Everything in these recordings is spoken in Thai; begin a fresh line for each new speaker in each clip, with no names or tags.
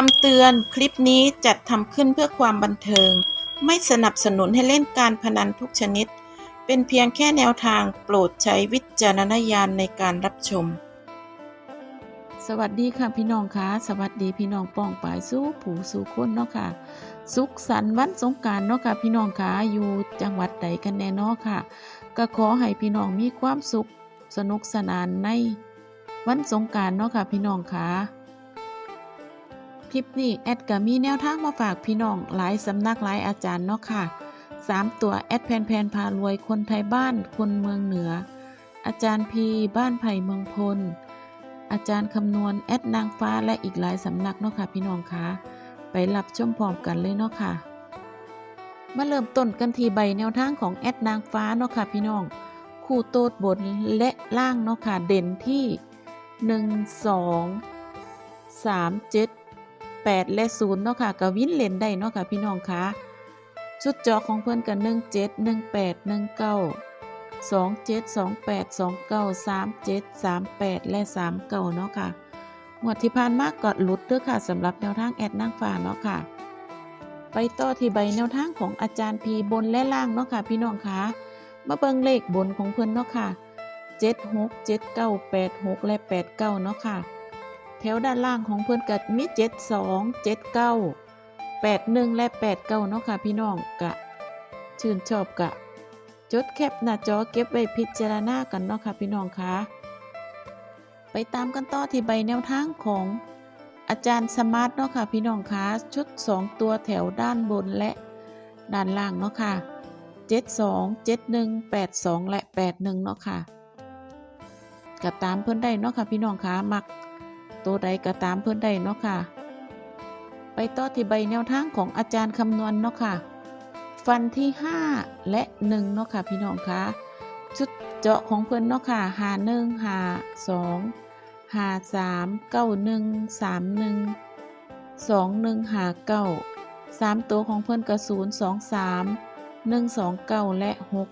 คำเตือนคลิปนี้จัดทำขึ้นเพื่อความบันเทิง ไม่สนับสนุนให้เล่นการพนันทุกชนิด เป็นเพียงแค่แนวทางโปรดใช้วิจารณญาณในการรับชม สวัสดีค่ะพี่น้องคะสวัสดีพี่น้องป้องปายสู้ผู้สู่คนเนาะค่ะ สุขสันต์วันสงการเนาะค่ะพี่น้องคะอยู่จังหวัดใดกันแน่เนาะค่ะ ก็ขอให้พี่น้องมีความสุขสนุกสนานในวันสงการเนาะค่ะพี่น้องคะ คลิปนี้แอดก็มีแนวทางมาฝากพี่น้องหลายสำนักหลายอาจารย์เนาะค่ะสามตัวแอดแพนแพนพารวยคนไทยบ้านคนเมืองเหนือ อาจารย์พีบ้านไผ่เมืองพล อาจารย์คำนวณแอดนางฟ้าและอีกหลายสำนักเนาะค่ะพี่น้องคะไปรับชมพร้อมกันเลยเนาะค่ะ มาเริ่มต้นกันทีใบแนวทางของแอดนางฟ้าเนาะค่ะพี่น้อง คู่โตดบนและล่างเนาะค่ะเด่นที่ 1 2 3 7 8 และ0เนาะค่ะกับวินเล่นได้เนาะค่ะพี่น้องคะชุดจอของเพื่อนกัน1 7 1 8 1 9 2 7 2 8 2 9 3 7 3 8 และ 3 9 เนาะค่ะงวดที่ผ่านมากกดลุดเด้อค่ะสำหรับแนวทางแอดนางฟ้าเนาะค่ะ ไปต่อที่ใบแนวทางของอาจารย์พีบนและล่างเนาะค่ะ พี่น้องคะมาเบิ่งเลขบนของเพิ่อนเนาะค่ะ 7 6 7 9 8 6 และ 8 9 เนาะค่ะ ถวด้านล่างของเพิ่อนก็มี7 2 7 9 8 1และ8 9เนาะค่ะพี่น้องกะ ชื่นชอบกะ จดแคปหน้าจอเก็บไว้พิจารณากันเนาะค่ะพี่น้องคะไปตามกันต่อที่ใบแนวทางของอาจารย์สมาร์ทเนาะค่ะพี่น้องคะชุด 2 ตัวแถวด้านบนและด้านล่างเนาะค่ะ 72 71 82 และ 81 เนาะค่ะก็ตามเพิ่อนได้เนาะค่ะพี่น้องคะมัก ตัวใดก็ตามเพิ่อนได้เนาะค่ะ ไปต่อที่ใบแนวทางของอาจารย์คำนวณเนาะค่ะ ฟันที่ 5 และ1เนาะค่ะพี่น้องคะชุดเจาะของเพิ่อนเนาะค่ะหาหนึ่งหาสองหาสามเก้าหนึ่งสามหนึ่งสองหนึ่งหาเก้าสามตัวของเพิ่อนกระศูนย์สองสามหนึ่งสองเก้าและหก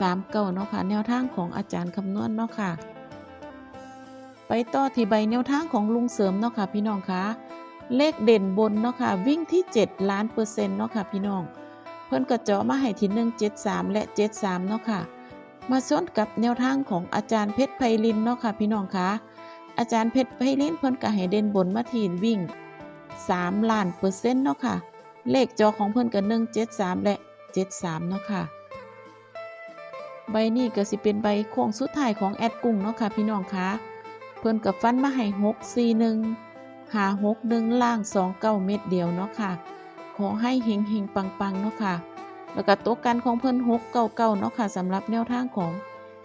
สามเก้าเนาะค่ะแนวทางของอาจารย์คำนวณเนาะค่ะ ไปต่อที่ใบแนวทางของลุงเสริมเนาะค่ะพี่น้องคะเลขเด่นบนเนาะค่ะวิ่งที่ 7 ล้านเปอร์เซ็นต์เนาะค่ะพี่น้อง เพิ่นก็เจาะมาให้ที่1 7 3และ73เนาะค่ะ มาส้นกับแนวทางของอาจารย์เพชรไพลินเนาะค่ะพี่น้องคะอาจารย์เพชรไพลินเพิ่นก็ให้เด่นบนมาทีวิ่ง 3 ล้านเปอร์เซ็นต์เนาะค่ะ เลขจอของเพิ่นก็1 7 3และ73เนาะค่ะใบนี้ก็สิเป็นใบโค้งสุดท้ายของแอดกุ้งเนาะค่ะพี่น้องคะ พิ่นกับฟันมาให้6 4 1หา6 1ล่าง2 9เม็ดเดียวเนาะค่ะ ขอให้เฮงเฮงปังปังเนาะค่ะ แล้วก็ตัวกันของเพิ่น6 9 9เนาะค่ะสำหรับแนวทางของ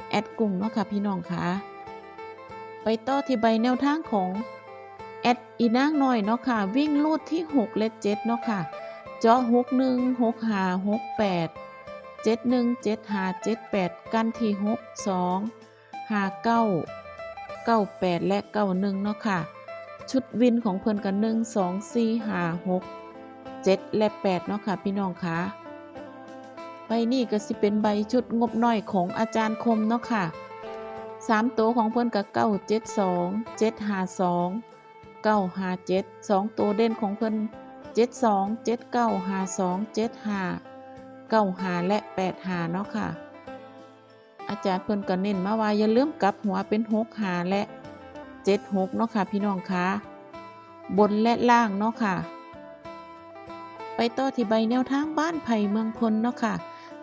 แอดกุ้งเนาะค่ะพี่น้องค่ะ ไปต่อที่ใบแนวทางของแอดอีนางน้อยเนาะค่ะ วิ่งลูดที่6และ7เนาะค่ะเจาะ6 1 6 5 6 8 7 1 7 5 7 8กันที่6 2 5 9 9 8แปดและ91เนาะค่ะ ชุดวินของเพิ่นกัน1 2 4 5 6 7และ8เนาะค่ะ พี่น้องคะใบนี้ก็สิเป็นใบชุดงบน้อยของอาจารย์คมเนาะค่ะสามตัวของเพิ่นกับเก้าเจ็ดสองเจ็ดห้าสองเก้าห้าเจ็ดสองตัวเด่นของเพิ่นเจ็ดสองเจ็ดเก้าห้าสองเจ็ดห้าเก้าห้าและแปดห้าเนาะค่ะ อาจารย์เพิ่นก็เน้นมาว่าอย่าลืมกลับหัวเป็นหกหาและเจ็ดหกเนาะค่ะพี่น้องคะบนและล่างเนาะค่ะ ไปต่อที่ใบแนวทางบ้านไผ่เมืองพลเนาะค่ะ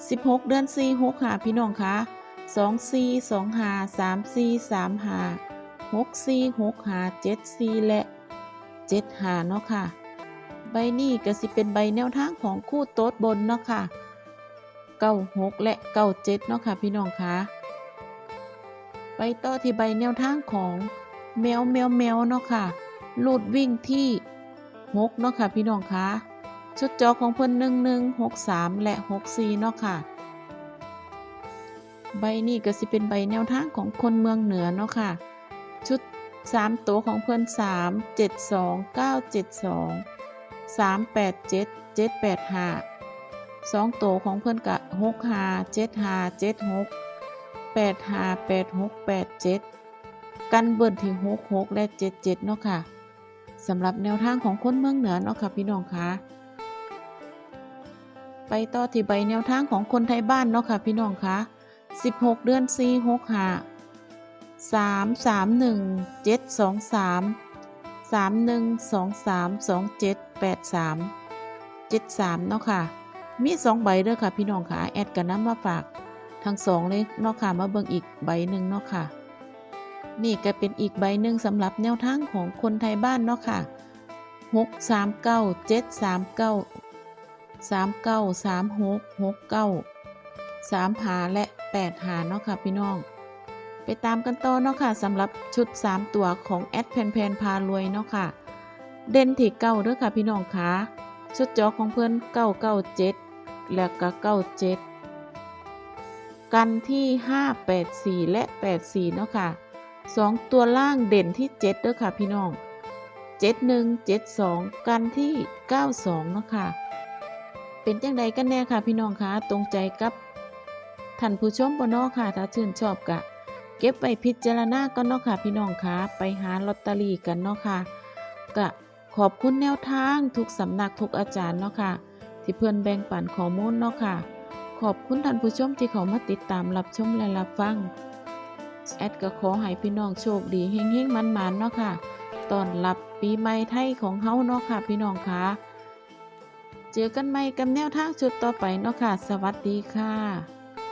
16 เดือน4 6หาพี่น้องคะ2 4 2หา3 4 3หา6 4 6หา7 4 และ 7 หาเนาะค่ะ ใบนี้ก็สิเป็นใบแนวทางของคู่โต๊ดบนเนาะค่ะ 96 และ 97 เนาะค่ะพี่น้องคะไปต่อที่ใบแนวทางของแมวแมวแมวเนาะค่ะลูดวิ่งที่6เนาะค่ะพี่น้องคะชุดจอของเพิ่นหนึ่งหนึ่งหกสามและหกสี่เนาะค่ะ ใบนี้ก็สิเป็นใบแนวทางของคนเมืองเหนือเนาะค่ะ ชุดสามตัวของเพิ่นสามเจ็ดสองเก้าเจ็ด สองสามแปดเจ็ดเจ็ดแปดห้าสองตัวของเพิ่อนกะหกหาเจ็ดหาเจ็ดหกแปดหาแปดหกแปดเจ็ดกันเบิ่นที่หกหกและเจ็ดเจ็ดเนาะค่ะสำหรับแนวทางของคนเมืองเหนือเนาะค่ะพี่น้องคะไปต่อที่ใบแนวทางของคนไทยบ้านเนาะค่ะพี่น้องคะ16 เดือน4 6 5 3 3 1 7 2 3 3 1 2 3 2 7 8 3 7 3 เนาะค่ะ มีสองใบเด้อค่ะ พี่น้องค่ะแอดกันน้ำมาฝากทั้งสองเลยเนาะค่ะมาเบิ่งอีกใบหนึ่งเนาะค่ะ นี่ก็เป็นอีกใบหนึ่งสำหรับแนวทางของคนไทยบ้านเนาะค่ะหกสามเก้าเจ็ดสามเก้าสามเก้าสามหกหกเก้าสามหาและแปดหาเนาะค่ะพี่น้อง ไปตามกันต่อเนาะค่ะสำหรับชุด3ตัวของแอดแพนแพนพารวยเนาะค่ะ เด่นที่เก้าเด้อค่ะพี่น้องค่ะชุดจอของเพื่อน997 แล้วก็97กันที่ 584 และ 84 เนาะค่ะ 2 ตัวล่างเด่นที่ 7 เด้อค่ะพี่น้อง 71 72 กันที่ 92 เนาะค่ะ เป็นจังใดกันแน่ค่ะพี่น้องคะตรงใจกับท่านผู้ชมบ่เนาะค่ะ ถ้าชื่นชอบกะ เก็บไว้พิจารณาก็เนาะค่ะพี่น้องคะไปหาลอตเตอรี่กันเนาะค่ะกะขอบคุณแนวทางทุกสำนักทุกอาจารย์เนาะค่ะ ที่เพื่อนแบ่งปันข้อมูลเนาะค่ะ ขอบคุณท่านผู้ชมที่เขามาติดตามรับชมและรับฟัง แอดก็ขอให้พี่น้องโชคดีเฮงๆมันๆเนาะค่ะตอนรับปีใหม่ไทยของเฮาเนาะค่ะพี่น้องค่ะ เจอกันใหม่กับแนวทางชุดต่อไปเนาะค่ะ สวัสดีค่ะ